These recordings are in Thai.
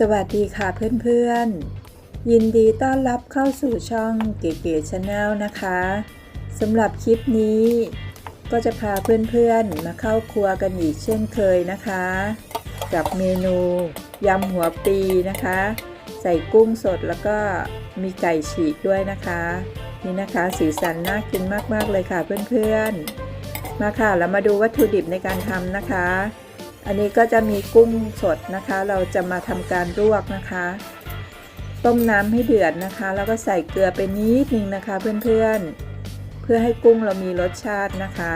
สวัสดีค่ะเพื่อนๆ ยินดีต้อนรับเข้าสู่ช่องเก๋ๆชาแนลนะคะสำหรับคลิปนี้ ก็จะพาเพื่อนๆมาเข้าครัวกันอีกเช่นเคยนะคะ กับเมนูยำหัวปีนะคะ ใส่กุ้งสดแล้วก็มีไก่ฉีกด้วยนะคะ นี่นะคะสีสันน่ากินมากๆเลยค่ะเพื่อนๆ มาค่ะแล้วมาดูวัตถุดิบในการทำนะคะ อันนี้ก็จะมีกุ้งสดนะคะ เราจะมาทำการลวกนะคะ ต้มน้ำให้เดือดนะคะ แล้วก็ใส่เกลือไปนิดนึงนะคะ เพื่อนๆ เพื่อให้กุ้งเรามีรสชาตินะคะ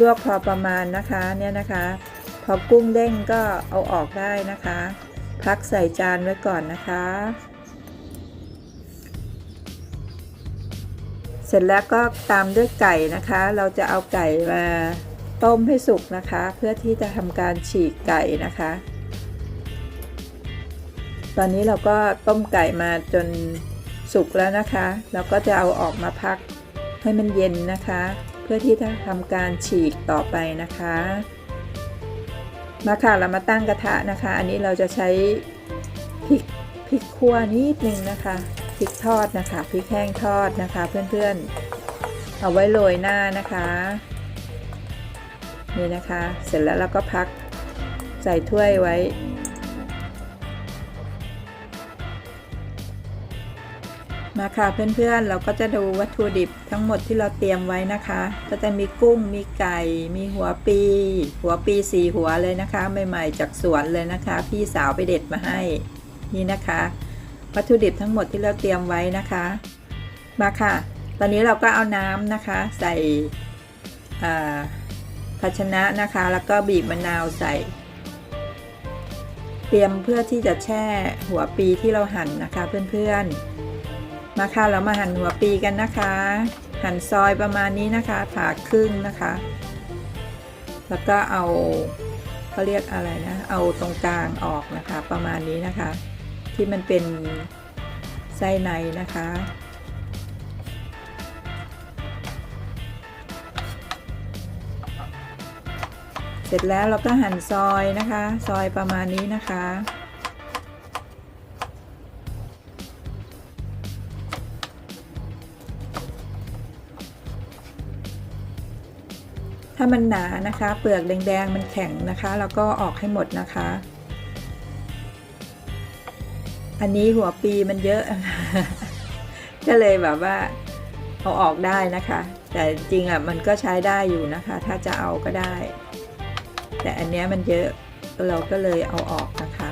ลวกพอประมาณนะคะเนี่ยนะคะ พอกุ้งเด้งก็เอาออกได้นะคะ พักใส่จานไว้ก่อนนะคะ เสร็จแล้วก็ตามด้วยไก่นะคะ เราจะเอาไก่มา ต้มให้สุกนะคะ เพื่อที่จะทำการฉีกไก่นะคะ ตอนนี้เราก็ต้มไก่มาจนสุกแล้วนะคะ เราก็จะเอาออกมาพักให้มันเย็นนะคะ เพื่อที่จะทำการฉีกต่อไปนะคะ มาค่ะเรามาตั้งกระทะนะคะ อันนี้เราจะใช้พริกพริกขั่วนิดนึงนะคะพริกทอดนะคะพริกแห้งทอดนะคะ เพื่อนๆ เอาไว้โรยหน้านะคะ นี่นะคะ เสร็จแล้วเราก็พักใส่ถ้วยไว้ มาค่ะเพื่อนๆ เราก็จะดูวัตถุดิบทั้งหมดที่เราเตรียมไว้นะคะ ก็จะมีกุ้ง มีไก่ มีหัวปี หัวปีสี่หัวเลยนะคะใหม่ๆจากสวนเลยนะคะ พี่สาวไปเด็ดมาให้นี่นะคะ วัตถุดิบทั้งหมดที่เราเตรียมไว้นะคะ มาค่ะ ตอนนี้เราก็เอาน้ำนะคะ ใส่ ภาชนะนะคะ แล้วก็บีบมะนาวใส่ เตรียมเพื่อที่จะแช่หัวปีที่เราหั่นนะคะเพื่อนๆ มาค่ะเรามาหั่นหัวปีกันนะคะ หั่นซอยประมาณนี้นะคะ ผ่าครึ่งนะคะ แล้วก็เอาเขาเรียกอะไรนะ เอาตรงกลางออกนะคะ ประมาณนี้นะคะ ที่มันเป็นไส้ในนะคะ สร็จแล้วเราก็หั่นซอยนะคะ ซอยประมาณนี้นะคะ ถ้ามันหนานะคะ เปลือกแดงๆมันแข็งนะคะ แล้วก็ออกให้หมดนะคะ อันนี้หัวปีมันเยอะ ก็เลยแบบว่าเอาออกได้นะคะ แต่จริงอะมันก็ใช้ได้อยู่นะคะ ถ้าจะเอาก็ได้ แต่อันนี้มันเยอะเราก็เลยเอาออกนะคะ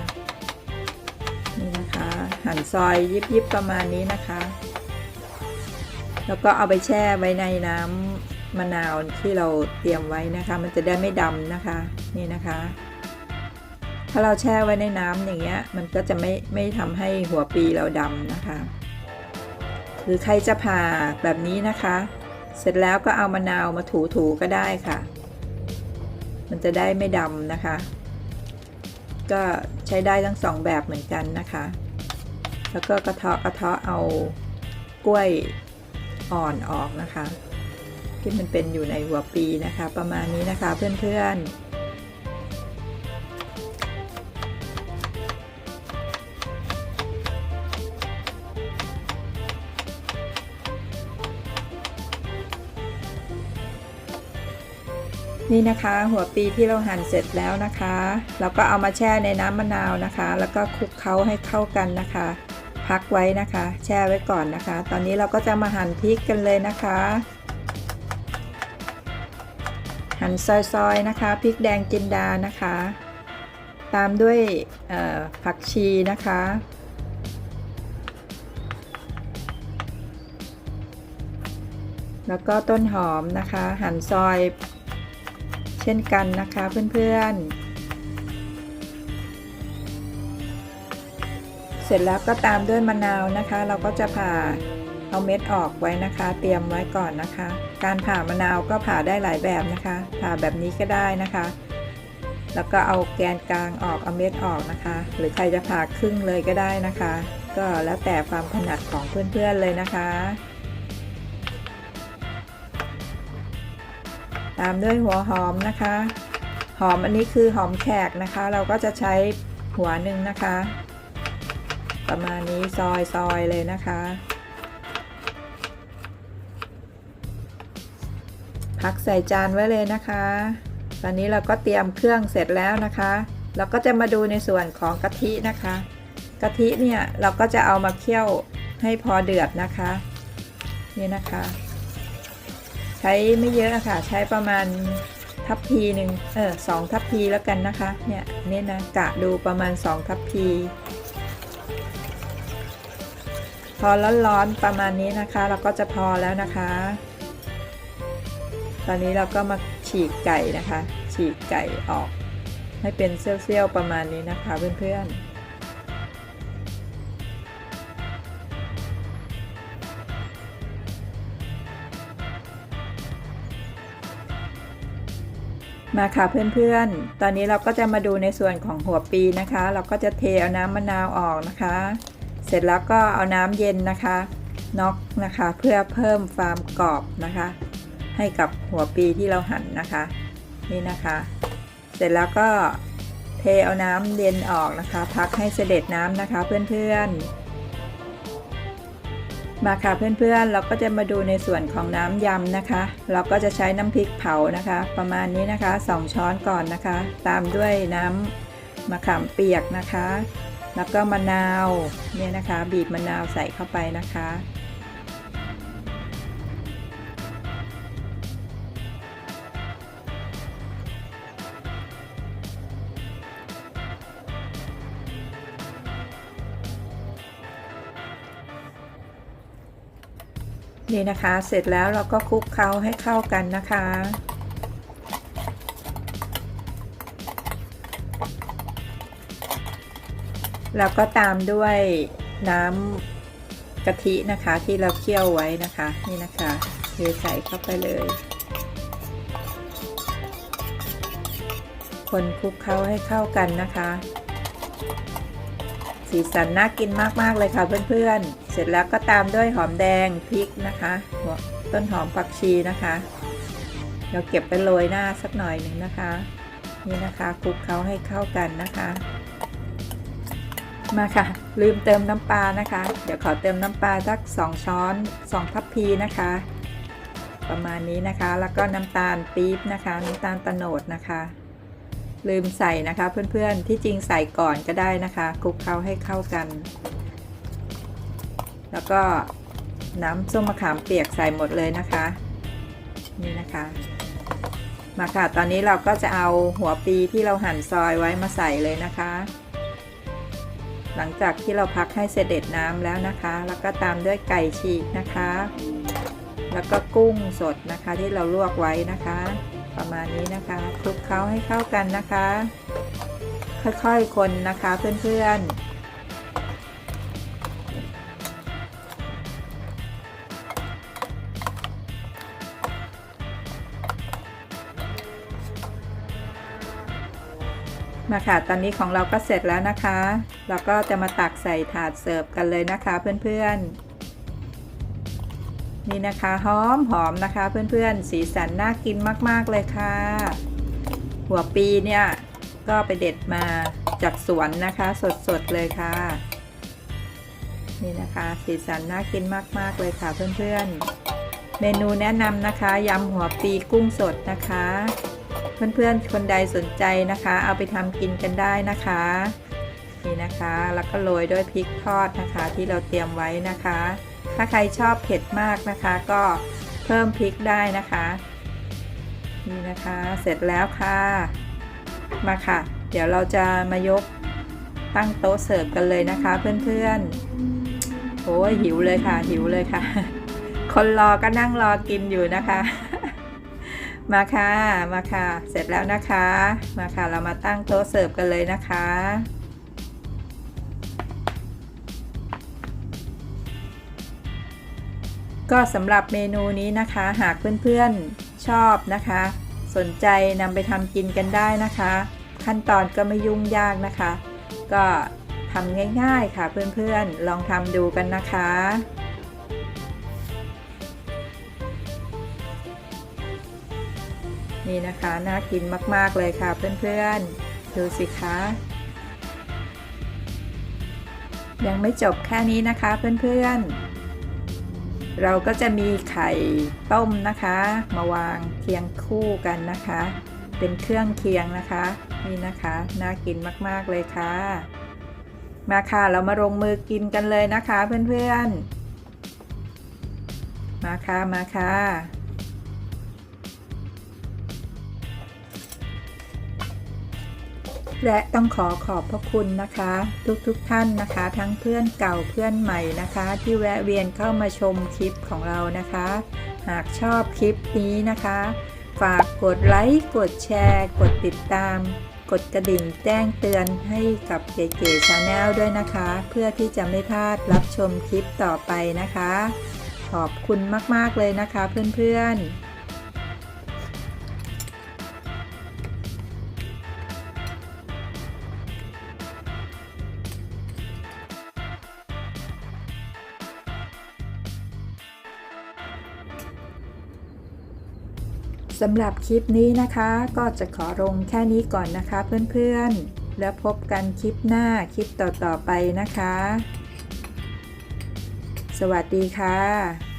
นี่นะคะหั่นซอยยิบๆประมาณนี้นะคะ แล้วก็เอาไปแช่ไว้ในน้ำมะนาวที่เราเตรียมไว้นะคะ มันจะได้ไม่ดำนะคะนี่นะคะ ถ้าเราแช่ไว้ในน้ำอย่างเงี้ยมันก็จะไม่ไม่ทำให้หัวปีเราดำนะคะ หรือใครจะผ่าแบบนี้นะคะ เสร็จแล้วก็เอามะนาวมาถูๆก็ได้ค่ะ มันจะได้ไม่ดำนะคะ ก็ใช้ได้ทั้งสองแบบเหมือนกันนะคะ แล้วก็กระเทาะกระเทาะเอากล้วยอ่อนออกนะคะ ที่มันเป็นอยู่ในหัวปีนะคะ ประมาณนี้นะคะเพื่อนๆ นี่นะคะหัวปีที่เราหั่นเสร็จแล้วนะคะเราก็เอามาแช่ในน้ำมะนาวนะคะ แล้วก็คลุกเคล้าให้เข้ากันนะคะ พักไว้นะคะ แช่ไว้ก่อนนะคะ ตอนนี้เราก็จะมาหั่นพริกกันเลยนะคะ หั่นซอยๆนะคะพริกแดงจินดานะคะ ตามด้วยผักชีนะคะแล้วก็ต้นหอมนะคะ หั่นซอย เช่นกันนะคะเพื่อนๆ เสร็จแล้วก็ตามด้วยมะนาวนะคะ เราก็จะผ่าเอาเม็ดออกไว้นะคะ เตรียมไว้ก่อนนะคะ การผ่ามะนาวก็ผ่าได้หลายแบบนะคะ ผ่าแบบนี้ก็ได้นะคะ แล้วก็เอาแกนกลางออกเอาเม็ดออกนะคะ หรือใครจะผ่าครึ่งเลยก็ได้นะคะ ก็แล้วแต่ความถนัดของเพื่อนๆเลยนะคะ ตามด้วยหัวหอมนะคะ หอมอันนี้คือหอมแขกนะคะ เราก็จะใช้หัวหนึ่งนะคะ ประมาณนี้ซอยซอยเลยนะคะ พักใส่จานไว้เลยนะคะ ตอนนี้เราก็เตรียมเครื่องเสร็จแล้วนะคะ เราก็จะมาดูในส่วนของกะทินะคะ กะทิเนี่ยเราก็จะเอามาเคี่ยวให้พอเดือดนะคะ นี่นะคะ ใช้ไม่เยอะอะค่ะ ใช้ประมาณทัพพีหนึ่งเออสองทัพพีแล้วกันนะคะ เนี่ยนี่นะกะดูประมาณสองทัพพี พอร้อนๆประมาณนี้นะคะ เราก็จะพอแล้วนะคะ ตอนนี้เราก็มาฉีกไก่นะคะ ฉีกไก่ออก ให้เป็นเซี่ยวๆประมาณนี้นะคะเพื่อนๆ มาค่ะเพื่อนๆ ตอนนี้เราก็จะมาดูในส่วนของหัวปีนะคะ เราก็จะเทเอาน้ำมะนาวออกนะคะ เสร็จแล้วก็เอาน้ำเย็นนะคะน็อกนะคะเพื่อเพิ่มความกรอบนะคะ ให้กับหัวปีที่เราหั่นนะคะ นี่นะคะ เสร็จแล้วก็เทเอาน้ำเย็นออกนะคะ พักให้เสด็จน้ำนะคะเพื่อนๆ มาค่ะเพื่อนๆ เราก็จะมาดูในส่วนของน้ำยำนะคะ เราก็จะใช้น้ำพริกเผานะคะ ประมาณนี้นะคะ 2 ช้อนก่อนนะคะ ตามด้วยน้ำมะขามเปียกนะคะ แล้วก็มะนาวเนี่ยนะคะ บีบมะนาวใส่เข้าไปนะคะ นี่นะคะ เสร็จแล้วเราก็คลุกเคล้าให้เข้ากันนะคะ แล้วก็ตามด้วยน้ำกะทินะคะที่เราเคี่ยวไว้นะคะ นี่นะคะเทใส่เข้าไปเลย คนคลุกเคล้าให้เข้ากันนะคะ สีสันน่ากินมากๆเลยค่ะเพื่อนๆ เสร็จแล้วก็ตามด้วยหอมแดงพริกนะคะหัวต้นหอมผักชีนะคะ เราเก็บไปโรยหน้าสักหน่อยหนึ่งนะคะ นี่นะคะคลุกเคล้าให้เข้ากันนะคะ มาค่ะ ลืมเติมน้ำปลานะคะ เดี๋ยวขอเติมน้ำปลาสัก 2 ช้อน2ทัพพีนะคะ ประมาณนี้นะคะแล้วก็น้ำตาลปี๊บนะคะ น้ำตาลตะโนดนะคะ ลืมใส่นะคะเพื่อนๆที่จริงใส่ก่อนก็ได้นะคะคลุกเคล้าให้เข้ากัน แล้วก็น้ำส้มมะขามเปียกใส่หมดเลยนะคะ นี่นะคะ มาค่ะตอนนี้เราก็จะเอาหัวปีที่เราหั่นซอยไว้มาใส่เลยนะคะ หลังจากที่เราพักให้เสด็จน้ำแล้วนะคะ แล้วก็ตามด้วยไก่ฉีกนะคะ แล้วก็กุ้งสดนะคะที่เราลวกไว้นะคะ ประมาณนี้นะคะคลุกเคล้าให้เข้ากันนะคะ ค่อยๆคนนะคะเพื่อนๆมาค่ะ ตอนนี้ของเราก็เสร็จแล้วนะคะ เราก็จะมาตักใส่ถาดเสิร์ฟกันเลยนะคะเพื่อนๆ นี่นะคะหอมหอมนะคะ เพื่อนๆ สีสันน่ากินมากๆเลยค่ะ หัวปีเนี่ยก็ไปเด็ดมาจากสวนนะคะ สดๆเลยค่ะ นี่นะคะ สีสันน่ากินมากๆเลยค่ะเพื่อนๆ เมนูแนะนำนะคะยำหัวปีกุ้งสดนะคะ เพื่อนๆ คนใดสนใจนะคะ เอาไปทำกินกันได้นะคะนี่นะคะ แล้วก็โรยด้วยพริกทอดนะคะ ที่เราเตรียมไว้นะคะ ถ้าใครชอบเผ็ดมากนะคะ ก็เพิ่มพริกได้นะคะ นี่นะคะ เสร็จแล้วค่ะ มาค่ะ เดี๋ยวเราจะมายกตั้งโต๊ะเสิร์ฟกันเลยนะคะ เพื่อนๆโอ้ยหิวเลยค่ะ หิวเลยค่ะ คนรอก็นั่งรอกินอยู่นะคะ มาค่ะ มาค่ะ เสร็จแล้วนะคะ มาค่ะ เรามาตั้งโต๊ะเสิร์ฟกันเลยนะคะ ก็สำหรับเมนูนี้นะคะหากเพื่อนๆชอบนะคะ สนใจนำไปทำกินกันได้นะคะ ขั้นตอนก็ไม่ยุ่งยากนะคะ ก็ทำง่ายๆค่ะเพื่อนๆลองทำดูกันนะคะนี่นะคะน่ากินมากๆเลยค่ะเพื่อนๆ ดูสิคะ ยังไม่จบแค่นี้นะคะเพื่อนๆ เราก็จะมีไข่ต้มนะคะ มาวางเคียงคู่กันนะคะ เป็นเครื่องเคียงนะคะนี่นะคะน่ากินมากๆเลยค่ะ มาค่ะเรามาลงมือกินกันเลยนะคะเพื่อนๆ มาค่ะมาค่ะ และต้องขอขอบพระคุณนะคะ ทุกๆทท่านนะคะ ทั้งเพื่อนเก่าเพื่อนใหม่นะคะ ที่แวะเวียนเข้ามาชมคลิปของเรานะคะ หากชอบคลิปนี้นะคะ ฝากกดไลค์กดแชร์ กดติดตาม กดกระดิ่งแจ้งเตือนให้กับเก๋ๆชาแนลด้วยนะคะ เพื่อที่จะไม่พลาดรับชมคลิปต่อไปนะคะ ขอบคุณมากๆเลยนะคะเพื่อนๆ สำหรับคลิปนี้นะคะ ก็จะขอลงแค่นี้ก่อนนะคะเพื่อนๆ แล้วพบกันคลิปหน้าคลิปต่อๆไปนะคะ สวัสดีค่ะ